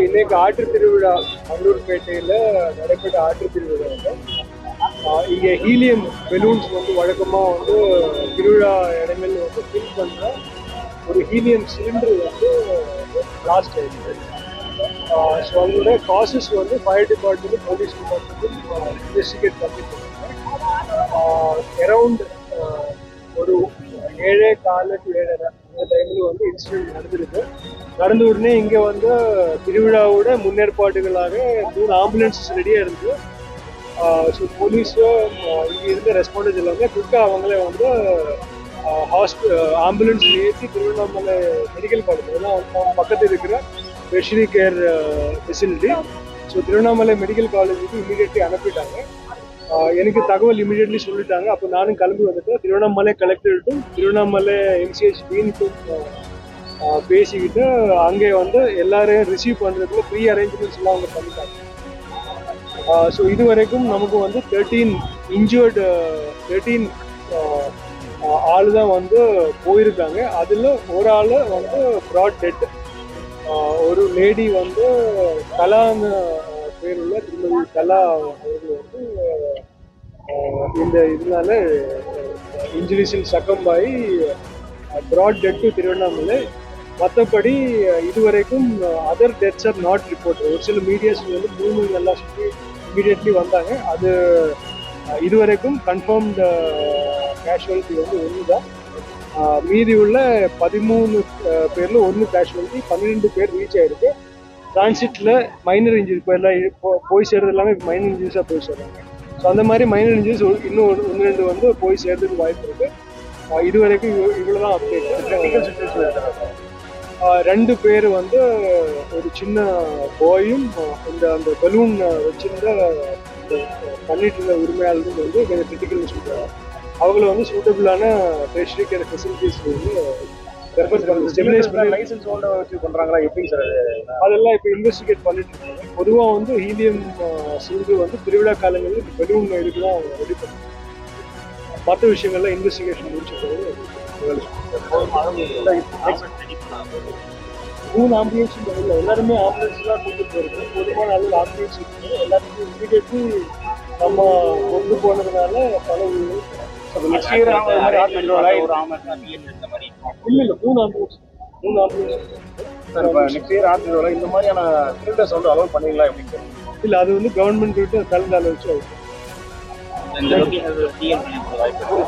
இன்னைக்கு ஆற்று திருவிழா அண்டூர்பேட்டையில் நடைபெற்ற ஆற்று திருவிழா வந்து இங்கே ஹீலியம் பெலூன்ஸ் வந்து வழக்கமாக வந்து திருவிழா இடங்கள் வந்து ஃபில் பண்ணுற ஒரு ஹீலியம் சிலிண்டர் வந்து லாஸ்ட் ஆயிடுச்சு ஸோ அதோட காசஸ் வந்து ஃபயர் டிபார்ட்மெண்ட் போலீஸ் டிபார்ட்மெண்ட்டும் இன்வெஸ்டிகேட் பண்ணிட்டு அரவுண்ட் ஒரு ஏழே கால டு ஏழரை அந்த டைமில் வந்து இன்சிடென்ட் நடந்திருக்கு. நடந்த உடனே இங்கே வந்து திருவிழாவோட முன்னேற்பாடுகளாக மூணு ஆம்புலன்ஸஸ் ரெடியாக இருந்து ஸோ போலீஸும் இங்கே இருந்த ரெஸ்பாண்டர்ஸ் எல்லாமே குயிக்காக அவங்களே வந்து ஹாஸ்பி ஆம்புலன்ஸ் ஏற்றி திருவண்ணாமலை மெடிக்கல் காலேஜ் ஏன்னா பக்கத்தில் இருக்கிற specialty care facility so Tiruvannamalai medical காலேஜுக்கு இமீடியட்லி அனுப்பிட்டாங்க. எனக்கு தகவல் இமீடியட்லி சொல்லிட்டாங்க. அப்போ நானும் கிளம்பி வந்துட்டேன். திருவண்ணாமலை கலெக்டர்ட்டும் திருவண்ணாமலை எம்சிஹெச் டீனுக்கும் பேசிக்கிட்டு அங்கே வந்து எல்லாரையும் ரிசீவ் பண்ணுறதுக்கு ப்ரீ அரேஞ்ச்மெண்ட்ஸ் எல்லாம் அவங்க பண்ணிட்டாங்க. ஸோ இது வரைக்கும் நமக்கு வந்து தேர்ட்டீன் இன்ஜுர்டு தேர்ட்டீன் ஆள் தான் வந்து போயிருக்காங்க. அதில் ஒரு ஆள் வந்து ப்ராட் டெட் ஒரு லேடி வந்து கலான்னு பேர் உள்ள திருமதி கலா அவர்கள் வந்து இந்த இதனால இன்ஜுரிஸில் சக்கம்பாகி ப்ராட் டெட் டு திருவண்ணாமலை. மற்றபடி இதுவரைக்கும் other deaths are not report ஒரு சில மீடியாஸ் வந்து மூணு எல்லாம் சுற்றி இமீடியட்லி வந்தாங்க. அது இதுவரைக்கும் கன்ஃபார்ம்டு கேஷுவலிட்டி வந்து ஒன்று தான் மீதி உள்ள பதிமூணு பேரில் ஒன்று கேஷுவலிட்டி பன்னிரெண்டு பேர் ரீச் ஆயிருக்கு. டிரான்சிட்டில் மைனர் இன்ஜுரி இப்போ எல்லாம் போய் சேர்றது எல்லாமே மைனர் இன்ஜுரிஸாக போய் சேர்றாங்க. ஸோ அந்த மாதிரி மைனர் இன்ஜுரிஸ் இன்னும் ஒன்று ரெண்டு வந்து போய் சேர்றதுக்கு வாய்ப்பு இருக்கு. ஆஹ், இது வரைக்கும் இவ்வ- இவ்வளவுதான் அப்டேட் ரெண்டு பேர் வந்து ஒரு சின்ன பாயும் இந்த அந்த பலூன் வச்சிருந்த பண்ணிட்டு இருந்த உரிமையாளரும் வந்து கொஞ்சம் கிரிட்டிக்கல் சொல்றாங்க அவங்கள வந்து சூட்டபிளான கேர் ஃபெசிலிட்டிஸ் வந்து லைசன்ஸ் ஹோல்டர் வச்சு பண்றாங்களா? எப்படி சார் அதெல்லாம் இப்போ இன்வெஸ்டிகேட் பண்ணிட்டு இருக்காங்க. பொதுவாக வந்து ஹீலியம் சிலிண்டர் வந்து திருவிழா காலங்களில் பெலூன் இதுக்கு தான் அவங்க ரெடி பண்ணுறாங்க மற்ற விஷயங்கள்லாம் இன்வெஸ்டிகேஷன் முடிச்சுட்டு மூணு ஆம்புலன்ஸ் இல்லை எல்லாருமே ஆம்புலன்ஸ் தான் கொண்டு போயிருக்கு பொதுவான அளவில் ஆம்புலன்ஸ் இருக்கு. எல்லாருமே இமீடியட்லி நம்ம கொண்டு போனதுனால பல நெக்ஸ்ட் இயர் இல்லை இல்லை. மூணு ஆம்புலன்ஸ் மூணு ஆம்புலன்ஸ் நெக்ஸ்ட் இயர் ஆர்ட் பண்ணுவாங்களா இந்த மாதிரியான சிலிண்டர்ஸ் வந்து அலோவ் பண்ணிடலாம் எப்படி சார் இல்லை அது வந்து கவர்மெண்ட் கிட்ட கலந்து ஆலோசிச்சு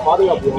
பாதுகாப்பு